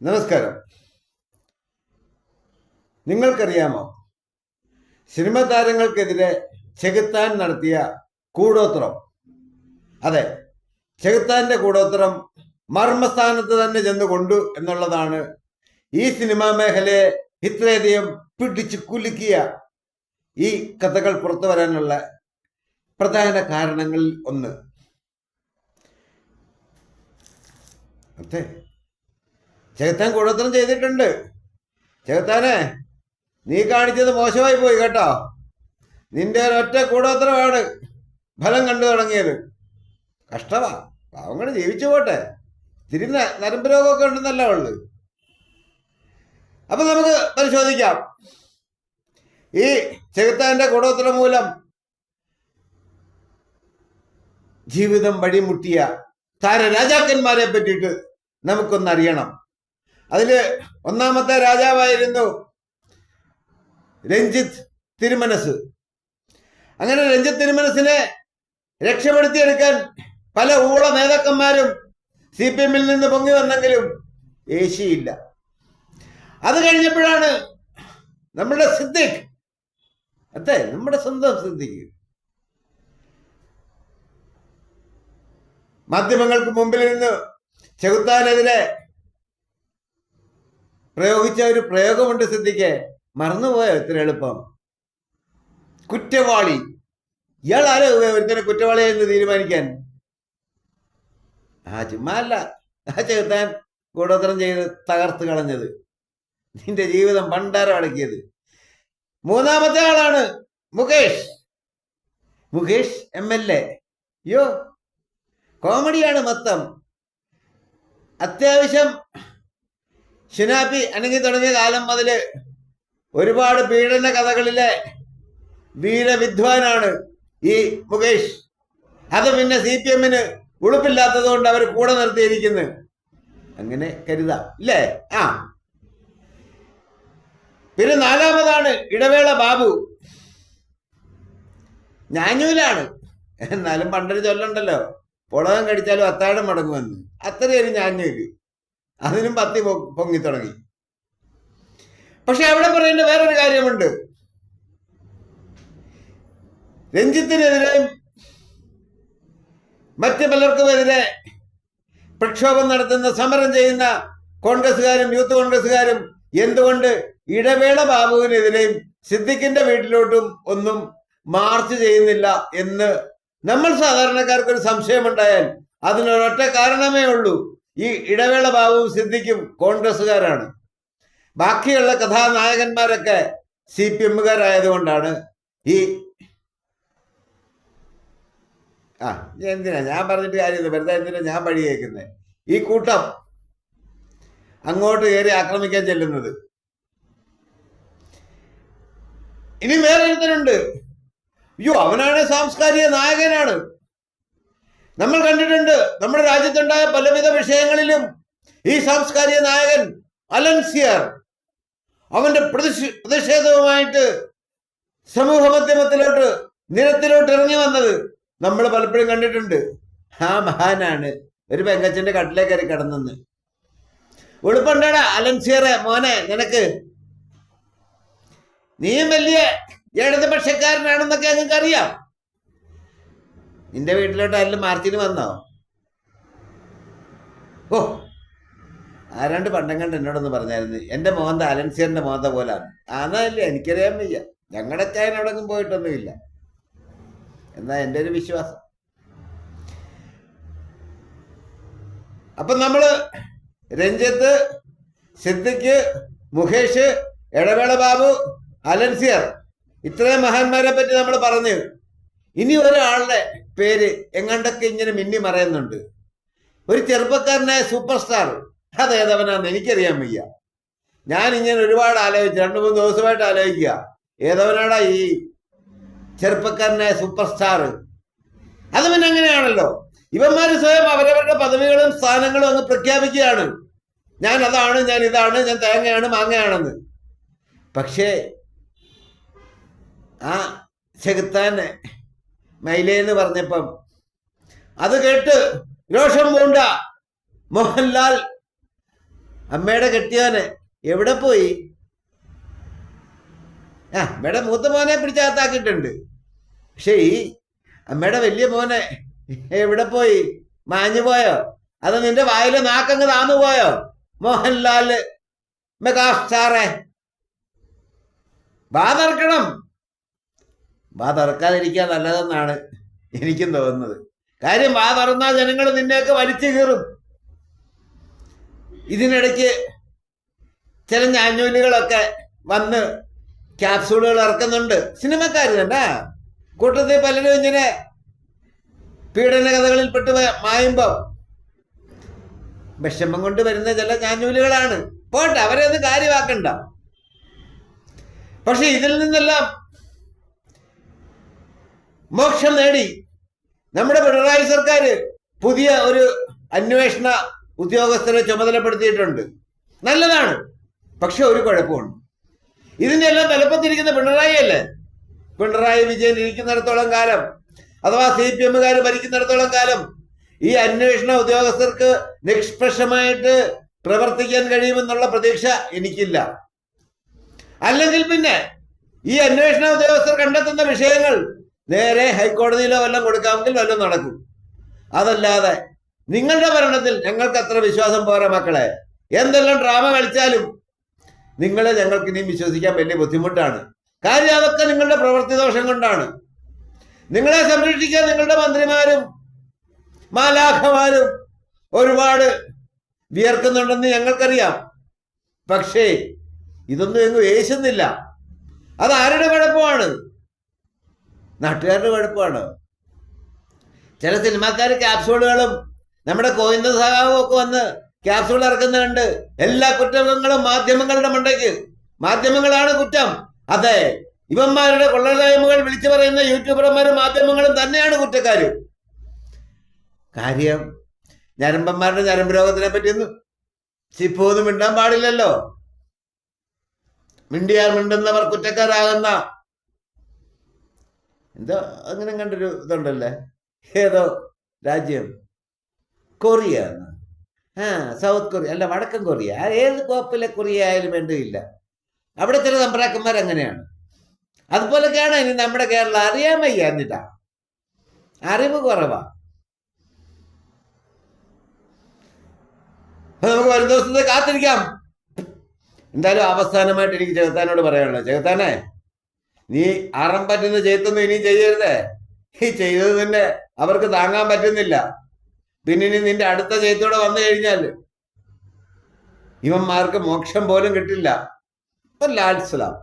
നമസ്കാരം. നിങ്ങൾക്കറിയാമോ? സിനിമ താരങ്ങൾക്കെതിരെ ചെകുത്താൻ നടത്തിയ കൂടോത്രം. അതെ ചെകുത്താന്റെ കൂടോത്രം മർമ്മസ്ഥാനത്ത് തന്നെ ചെന്ന് കൊണ്ടു എന്നുള്ളതാണ് ഈ സിനിമാ മേഖലയെ ഇത്രയധികം പിടിച്ചു കുലുക്കിയ ഈ കഥകൾ പുറത്തു വരാനുള്ള പ്രധാന കാരണങ്ങളിൽ ഒന്ന്. അതെ ചെകുത്താൻ കൂടത്തരം ചെയ്തിട്ടുണ്ട്. ചെകുത്താനെ നീ കാണിച്ചത് മോശമായി പോയി കേട്ടോ. നിന്റെ ഒരൊറ്റ കൂടോത്രമാണ് ഫലം കണ്ടു തുടങ്ങിയത്. കഷ്ടമാ പാവങ്ങൾ ജീവിച്ചു പോട്ടെ. ന- നരമ്പ് രോഗമൊക്കെ ഉണ്ടെന്നല്ല ഉള്ളു. അപ്പൊ നമുക്ക് പരിശോധിക്കാം. ഈ ചെകുത്താന്റെ കൂടോത്തരം മൂലം ജീവിതം വഴിമുട്ടിയ താര രാജാക്കന്മാരെ പറ്റിയിട്ട് നമുക്കൊന്നറിയണം. അതിൽ ഒന്നാമത്തെ രാജാവായിരുന്നു രഞ്ജിത്ത് തിരുമനസ്. അങ്ങനെ രഞ്ജിത്ത് തിരുമനസിനെ രക്ഷപ്പെടുത്തിയെടുക്കാൻ പല ഊള നേതാക്കന്മാരും സി പി എമ്മിൽ നിന്ന് പൊങ്ങി വന്നെങ്കിലും ഏശിയില്ല. അത് കഴിഞ്ഞപ്പോഴാണ് നമ്മുടെ സിദ്ദിഖ് അതെ നമ്മുടെ സ്വന്തം സിദ്ദിഖ്. മാധ്യമങ്ങൾക്ക് മുമ്പിൽ നിന്ന് ചെകുത്താനെതിരെ പ്രയോഗിച്ച ഒരു പ്രയോഗമുണ്ട് സിദ്ധിക്ക് മറന്നുപോയോ? ഇത്ര എളുപ്പം. കുറ്റവാളി. ഇയാൾ ആരോ? ഒരുത്തനെ കുറ്റവാളിയായി എന്ന് തീരുമാനിക്കാൻ. ആ ചുമ്മാ അല്ല ആ ചെറുത്താൻ കൂടോത്രം ചെയ്ത് തകർത്ത് കളഞ്ഞത്. നിന്റെ ജീവിതം പണ്ടാരം അടക്കിയത്. മൂന്നാമത്തെ ആളാണ് Mukesh. Mukesh M L A. യോ കോമഡിയാണ് മൊത്തം. അത്യാവശ്യം ഷിനാപ്പി അനങ്ങി തുടങ്ങിയ കാലം മുതൽ ഒരുപാട് പീഡന കഥകളിലെ വീരവിദ്വാനാണ് ഈ മുകേഷ്. അത് പിന്നെ സി പി എമ്മിന് ഉളുപ്പില്ലാത്തത് കൊണ്ട് അവർ കൂടെ നിർത്തിയിരിക്കുന്നു. അങ്ങനെ കരുതാം ഇല്ലേ? ആ. പിന്നെ നാലാമതാണ് ഇടവേള ബാബു. ഞാഞ്ഞൂലാണ്. എന്നാലും പണ്ടൊരു ചൊല്ലുണ്ടല്ലോ. പുളകം കടിച്ചാലും അത്താഴം മടങ്ങുമെന്ന്. അത്രയൊരു ഞാഞ്ഞൂൽ. അതിനും പത്തി പൊങ്ങി തുടങ്ങി. പക്ഷെ അവിടെ പറയേണ്ട വേറൊരു കാര്യമുണ്ട്. രഞ്ജിത്തിനെതിരെ മറ്റ് പലർക്കുമെതിരെ പ്രക്ഷോഭം നടത്തുന്ന സമരം ചെയ്യുന്ന കോൺഗ്രസ്സുകാരും യൂത്ത് കോൺഗ്രസ്സുകാരും എന്തുകൊണ്ട് ഇടവേള ബാബുവിനെതിരെയും സിദ്ദിഖിന്റെ വീട്ടിലോട്ടും ഒന്നും മാർച്ച് ചെയ്യുന്നില്ല എന്ന് നമ്മൾ സാധാരണക്കാർക്ക് ഒരു സംശയമുണ്ടായാൽ അതിനൊരൊറ്റ കാരണമേ ഉള്ളൂ. ഈ ഇടവേള ബാബുവും സിദ്ധിക്കും കോൺഗ്രസ്സുകാരാണ്. ബാക്കിയുള്ള കഥാനായകന്മാരൊക്കെ സി പി എമ്മുകാരായതുകൊണ്ടാണ് ഈ ആ എന്തിനാ? ഞാൻ പറഞ്ഞിട്ട് കാര്യമില്ല. വെറുതെ എന്തിനാ ഞാൻ വഴി കേൾക്കുന്നത് ഈ കൂട്ടം അങ്ങോട്ട് കയറി ആക്രമിക്കാൻ ചെല്ലുന്നത്. ഇനി വേറെ ഒരുത്തനുണ്ട് അയ്യോ അവനാണ് സാംസ്കാരിക നായകനാണ്. നമ്മൾ കണ്ടിട്ടുണ്ട് നമ്മുടെ രാജ്യത്തുണ്ടായ പലവിധ വിഷയങ്ങളിലും ഈ സാംസ്കാരിക നായകൻ അലൻസിയർ അവന്റെ പ്രതിഷ- പ്രതിഷേധവുമായിട്ട് സമൂഹ മാധ്യമത്തിലോട്ട് നിരത്തിലോട്ട് ഇറങ്ങി വന്നത് നമ്മൾ പലപ്പോഴും കണ്ടിട്ടുണ്ട്. ആ മഹാനാണ്. ഒരു പെങ്കച്ചന്റെ കട്ടിലേ കയറി കിടന്നെന്ന്. വെളുപ്പുണ്ടടാ അലൻസിയറെ മോനെ നിനക്ക്. നീയും വലിയ ഇടതുപക്ഷക്കാരനാണെന്നൊക്കെ ഞങ്ങൾക്ക് അറിയാം നിന്റെ വീട്ടിലോട്ട് ആരെങ്കിലും മാർച്ചിന് വന്നോ? ഓ ആരാണ്ട് പണ്ടം കണ്ട് എന്നോടൊന്ന് പറഞ്ഞായിരുന്നു. എന്റെ മോന്ത അലൻസിയറിന്റെ മോന്ത പോലാണ്. ആന്നല്ലേ എനിക്കറിയാൻ വയ്യ. ഞങ്ങളുടെ ചായൻ ഒന്നും പോയിട്ടൊന്നുമില്ല. എന്നാ എന്റെ ഒരു വിശ്വാസം. അപ്പൊ നമ്മൾ രഞ്ജിത്ത് സിദ്ദിഖ് മുഖേഷ് എടവേള ബാബു അലൻസിയർ ഇത്രയും മഹാന്മാരെ പറ്റി നമ്മൾ പറഞ്ഞു ഇനി ഒരാളുടെ പേര് എങ്ങാണ്ടൊക്കെ ഇങ്ങനെ മിന്നി മറയുന്നുണ്ട്. ഒരു ചെറുപ്പക്കാരനായ സൂപ്പർ സ്റ്റാർ അതേതവനാന്ന് എനിക്കറിയാൻ വയ്യ. ഞാൻ ഇങ്ങനെ ഒരുപാട് ആലോചിച്ചു രണ്ടു മൂന്ന് ദിവസമായിട്ട് ആലോചിക്കുക. ഏതവനാടാ ഈ ചെറുപ്പക്കാരനായ സൂപ്പർ സ്റ്റാർ അത് പിന്നെ അങ്ങനെയാണല്ലോ. ഇവന്മാര് സ്വയം അവരവരുടെ പദവികളും സ്ഥാനങ്ങളും അങ്ങ് പ്രഖ്യാപിക്കുകയാണ്. ഞാൻ അതാണ് ഞാൻ ഇതാണ് ഞാൻ തേങ്ങയാണ് മാങ്ങയാണെന്ന്. പക്ഷേ ആ ചെകുത്താൻ മൈലേന്ന് പറഞ്ഞപ്പം അത് കേട്ട് രോഷം പൂണ്ട. മോഹൻലാൽ അമ്മയുടെ കെട്ടിയോന് എവിടെ പോയി? ആ അമ്മയുടെ മൂത്ത മോനെ പിടിച്ചകത്താക്കിയിട്ടുണ്ട് പക്ഷേ ഈ അമ്മയുടെ വലിയ മോനെ എവിടെ പോയി? മാഞ്ഞു പോയോ? അത് നിന്റെ വായിലെ നാക്കങ്ങ് താന്നു പോയോ? മോഹൻലാൽ മെഗാസ്റ്റാറെ വാ തുറക്കണം. വാ തുറക്കാതിരിക്കാൻ നല്ലതെന്നാണ് എനിക്കും തോന്നുന്നത്. കാര്യം വാ തുറന്നാൽ ജനങ്ങൾ നിന്നെയൊക്കെ വലിച്ചു കീറും. ഇതിനിടയ്ക്ക് ചില ഞാഞ്ഞൂലുകളൊക്കെ വന്ന് ക്യാപ്സൂളുകൾ ഇറക്കുന്നുണ്ട്. സിനിമക്കാർ തന്നെ കൂട്ടത്തിൽ പലരും ഇങ്ങനെ പീഡന കഥകളിൽ പെട്ട് മായുമ്പോൾ വിഷമം കൊണ്ട് വരുന്ന ചില ഞാഞ്ഞൂലുകളാണ്. പോട്ടെ അവരെ ഒന്നും കാര്യമാക്കണ്ട. പക്ഷെ ഇതിൽ നിന്നെല്ലാം മോക്ഷം നേടി. നമ്മുടെ പിണറായി സർക്കാർ പുതിയ ഒരു അന്വേഷണ ഉദ്യോഗസ്ഥരെ ചുമതലപ്പെടുത്തിയിട്ടുണ്ട്. നല്ലതാണ്. പക്ഷെ ഒരു കുഴപ്പമുണ്ട്. ഇതിന്റെ എല്ലാം തലപ്പത്തിരിക്കുന്ന പിണറായി അല്ലേ? പിണറായി വിജയൻ ഇരിക്കുന്നിടത്തോളം കാലം അഥവാ സി പി എമ്മുകാർ ഭരിക്കുന്നിടത്തോളം കാലം ഈ അന്വേഷണ ഉദ്യോഗസ്ഥർക്ക് നിഷ്പക്ഷമായിട്ട് പ്രവർത്തിക്കാൻ കഴിയുമെന്നുള്ള പ്രതീക്ഷ എനിക്കില്ല. അല്ലെങ്കിൽ പിന്നെ ഈ അന്വേഷണ ഉദ്യോഗസ്ഥർ കണ്ടെത്തുന്ന വിഷയങ്ങൾ നേരെ ഹൈക്കോടതിയിലോ വല്ലതും കൊടുക്കാമെങ്കിൽ വല്ലതും നടക്കും. അതല്ലാതെ നിങ്ങളുടെ ഭരണത്തിൽ ഞങ്ങൾക്ക് അത്ര വിശ്വാസം പോരാ മക്കളെ. എന്തെല്ലാം ഡ്രാമ കളിച്ചാലും നിങ്ങളെ ഞങ്ങൾക്ക് ഇനിയും വിശ്വസിക്കാൻ വലിയ ബുദ്ധിമുട്ടാണ്. കാര്യം അതൊക്കെ നിങ്ങളുടെ പ്രവൃത്തി ദോഷം കൊണ്ടാണ്. നിങ്ങളെ സംരക്ഷിക്കാൻ നിങ്ങളുടെ മന്ത്രിമാരും മാലാഖമാരും ഒരുപാട് വിയർക്കുന്നുണ്ടെന്ന് ഞങ്ങൾക്കറിയാം. പക്ഷേ ഇതൊന്നും എങ്ങും ഏശുന്നില്ല. അത് ആരുടെ കുഴപ്പമാണ് നാട്ടുകാരുടെ കുഴപ്പമാണ് ചില സിനിമാക്കാർ ക്യാപ്സൂളുകളും നമ്മുടെ കോയിന്ത സഹാവും ഒക്കെ വന്ന് ക്യാപ്സൂൾ ഇറക്കുന്നുണ്ട് എല്ലാ കുറ്റങ്ങളും മാധ്യമങ്ങളുടെ മണ്ടയ്ക്ക്. മാധ്യമങ്ങളാണ് കുറ്റം. അതെ ഇവന്മാരുടെ കൊള്ളലായ്മകൾ വിളിച്ചു പറയുന്ന യൂട്യൂബർമാരും മാധ്യമങ്ങളും തന്നെയാണ് കുറ്റക്കാര്. കാര്യം ഞരമ്പന്മാരുടെ ഞരമ്പ് രോഗത്തിനെ പറ്റിയൊന്നും ചിപ്പോന്നും മിണ്ടാൻ പാടില്ലല്ലോ. മിണ്ടിയാൽ മിണ്ടുന്നവർ കുറ്റക്കാരാകുന്ന എന്തോ അങ്ങനെ കണ്ടൊരു ഇതുണ്ടല്ലേ? ഏതോ രാജ്യം? കൊറിയ എന്ന്. ആ സൗത്ത് കൊറിയ. അല്ല വടക്കൻ കൊറിയ. ഏത് കോപ്പിലെ കൊറിയ ആയാലും വേണ്ടിയില്ല. അവിടെ ചില തമ്പ്രാക്കന്മാർ അങ്ങനെയാണ് അതുപോലൊക്കെയാണ് ഇനി നമ്മുടെ കേരളം. അറിയാൻ വയ്യ എന്നിട്ടാ. അറിവ് കുറവാ. നമുക്ക് വരും ദിവസത്തെ കാത്തിരിക്കാം. എന്തായാലും അവസാനമായിട്ട് എനിക്ക് ചെകുത്താനോട് പറയാനുള്ളത്. ചെകുത്താനെ നീ അറം പറ്റുന്ന ചെയ്ത്തൊന്നും ഇനിയും ചെയ്യരുതേ. ഈ ചെയ്തത് തന്നെ അവർക്ക് താങ്ങാൻ പറ്റുന്നില്ല. പിന്നെ ഇനി നിന്റെ അടുത്ത ചെയ്ത്തോടെ വന്നു കഴിഞ്ഞാൽ ഇവന്മാർക്ക് മോക്ഷം പോലും കിട്ടില്ല. ഇപ്പം സലാം